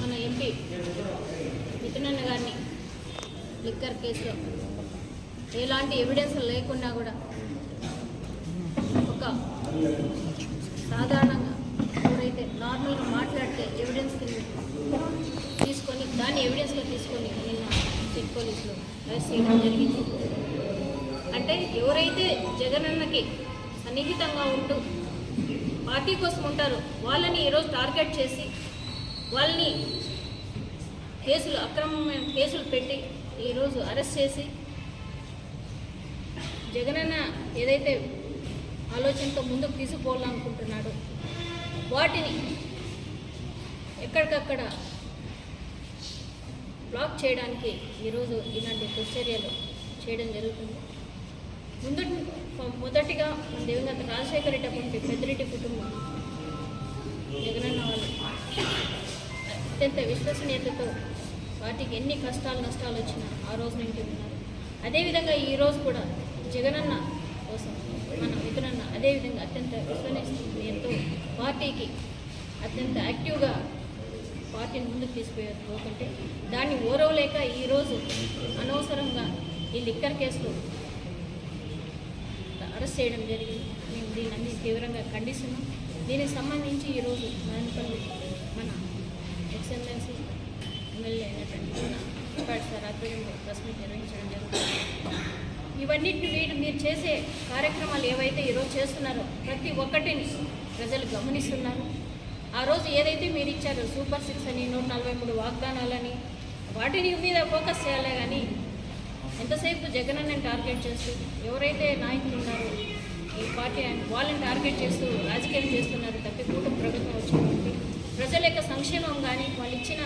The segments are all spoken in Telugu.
మన ఎంపీ మిథునన్న గారిని లిక్కర్ కేసులో ఎలాంటి ఎవిడెన్స్ లేకుండా కూడా ఒక సాధారణంగా ఎవరైతే నార్మల్గా మాట్లాడితే ఎవిడెన్స్ తీసుకొని దాన్ని ఎవిడెన్స్గా తీసుకొని నిన్న సిట్ పోలీసులు అరెస్ట్ చేయడం జరిగింది. అంటే ఎవరైతే జగనన్నకి సన్నిహితంగా ఉంటూ పార్టీ కోసం ఉంటారు. వాళ్ళని ఈరోజు టార్గెట్ చేసి వాళ్ళని కేసులు అక్రమమైన కేసులు పెట్టి ఈరోజు అరెస్ట్ చేసి జగనన్న ఏదైతే ఆలోచనతో ముందుకు తీసుకుపోవాలనుకుంటున్నాడో వాటిని ఎక్కడికక్కడ బ్లాక్ చేయడానికి ఈరోజు ఇలాంటి దుశ్చర్యలు చేయడం జరుగుతుంది. ముందు మొదటిగా మన దివంగత రాజశేఖర్ రెడ్డి అప్పటి పెద్దిరెడ్డి కుటుంబం. జగనన్న వాళ్ళు అత్యంత విశ్వసనీయతతో వాటికి ఎన్ని కష్టాలు నష్టాలు వచ్చినా ఆ రోజు నుండి ఉన్నారు. అదేవిధంగా ఈరోజు కూడా జగనన్న కోసం మన మిత్రునన్న అదేవిధంగా అత్యంత విశ్వసనీయతతో పార్టీకి అత్యంత యాక్టివ్గా పార్టీని ముందుకు తీసుకుపోయారు పోకుంటే దాన్ని ఓరవలేక ఈరోజు అనవసరంగా ఈ లిక్కర్ కేసులో అరెస్ట్ చేయడం జరిగింది. మేము దీన్ని అన్ని తీవ్రంగా ఖండిస్తున్నాం. దీనికి సంబంధించి ఈరోజు మదనపల్లి మన ఎక్సెల్లెన్సీ ఎమ్మెల్యే అయినటువంటి ఉపాధి సార్ ఆధ్వర్యంలో ప్రెస్ మీట్ నిర్వహించడం జరుగుతుంది. ఇవన్నిటిని వీడు మీరు చేసే కార్యక్రమాలు ఏవైతే ఈరోజు చేస్తున్నారో ప్రతి ఒక్కటిని ప్రజలు గమనిస్తున్నారు. ఆ రోజు ఏదైతే మీరు ఇచ్చారో సూపర్ సిక్స్ అని నూట నలభై మూడు వాగ్దానాలని వాటిని మీద ఫోకస్ చేయాలి కానీ ఎంతసేపు జగనన్న టార్గెట్ చేస్తూ ఎవరైతే నాయకులు ఉన్నారో ఈ పార్టీ ఆయన వాళ్ళని టార్గెట్ చేస్తూ రాజకీయం చేస్తున్నారు తప్పి కూటమి ప్రభుత్వం వచ్చినటువంటి ప్రజల యొక్క సంక్షేమం కానీ వాళ్ళు ఇచ్చిన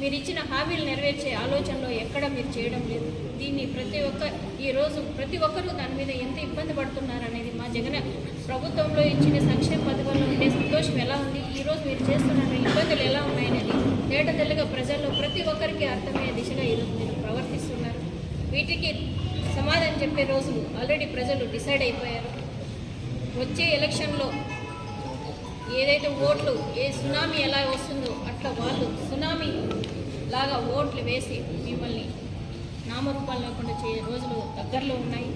మీరు ఇచ్చిన హామీలు నెరవేర్చే ఆలోచనలో ఎక్కడ మీరు చేయడం లేదు. దీన్ని ప్రతి ఒక్క ఈరోజు ప్రతి ఒక్కరూ దాని మీద ఎంత ఇబ్బంది పడుతున్నారు అనేది మా జగన్ ప్రభుత్వంలో ఇచ్చిన సంక్షేమ పథకంలో ఉండే సంతోషం ఎలా ఉంది? ఈరోజు మీరు చేస్తున్న ఇబ్బందులు ఎలా ఉన్నాయనేది తేట తెల్లగా ప్రజల్లో ప్రతి ఒక్కరికి అర్థమయ్యే దిశగా ఈరోజు మీరు ప్రవర్తిస్తున్నారు. వీటికి సమాధానం చెప్పే రోజులు ఆల్రెడీ ప్రజలు డిసైడ్ అయిపోయారు. వచ్చే ఎలక్షన్లో ఏదైతే ఓట్లు ఏ సునామీ ఎలా వస్తుందో అట్లా వాళ్ళు సునామీ లాగా ఓట్లు వేసి మిమ్మల్ని నామరూపాలు లేకుండా చే రోజులు దగ్గరలో ఉన్నాయి.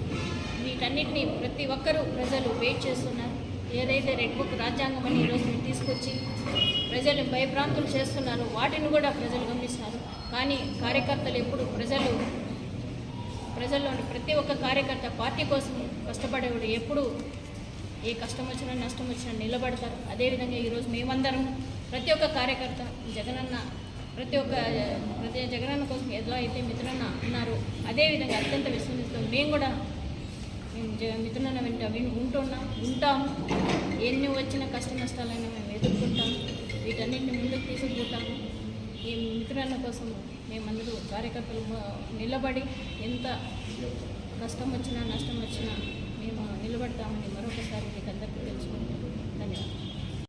వీటన్నిటిని ప్రతి ఒక్కరూ ప్రజలు వెయిట్ చేస్తున్నారు. ఏదైతే రెడ్ బుక్ రాజ్యాంగం అని ఈరోజు తీసుకొచ్చి ప్రజలు భయభ్రాంతులు చేస్తున్నారు వాటిని కూడా ప్రజలు గమనిస్తున్నారు కానీ కార్యకర్తలు ఎప్పుడు ప్రజలు ప్రజల్లోని ప్రతి ఒక్క కార్యకర్త పార్టీ కోసం కష్టపడేవాడు ఎప్పుడు ఏ కష్టం వచ్చినా నష్టం వచ్చినా నిలబడతారు. అదేవిధంగా ఈరోజు మేమందరం ప్రతి ఒక్క కార్యకర్త జగనన్న ప్రతి ఒక్క ప్రతి జగనన్న కోసం ఎలా అయితే మిత్రన్న ఉన్నారో అదేవిధంగా అత్యంత విశ్వమిస్తాం మేము కూడా. మేము జ మిత్రులన్న వెంట మేము ఉంటున్నాం ఉంటాం. ఎన్ని వచ్చిన కష్ట నష్టాలైనా మేము ఎదుర్కొంటాం. వీటన్నింటిని ముందుకు తీసుకుపోతాము ఈ మిత్రుల కోసం మేమందరూ కార్యకర్తలు నిలబడి ఎంత కష్టం వచ్చినా నష్టం వచ్చినా మేము నిలబడతామని మరొకసారి మీకు అందరికీ తెలుసుకుంటాం ధన్యవాదాలు.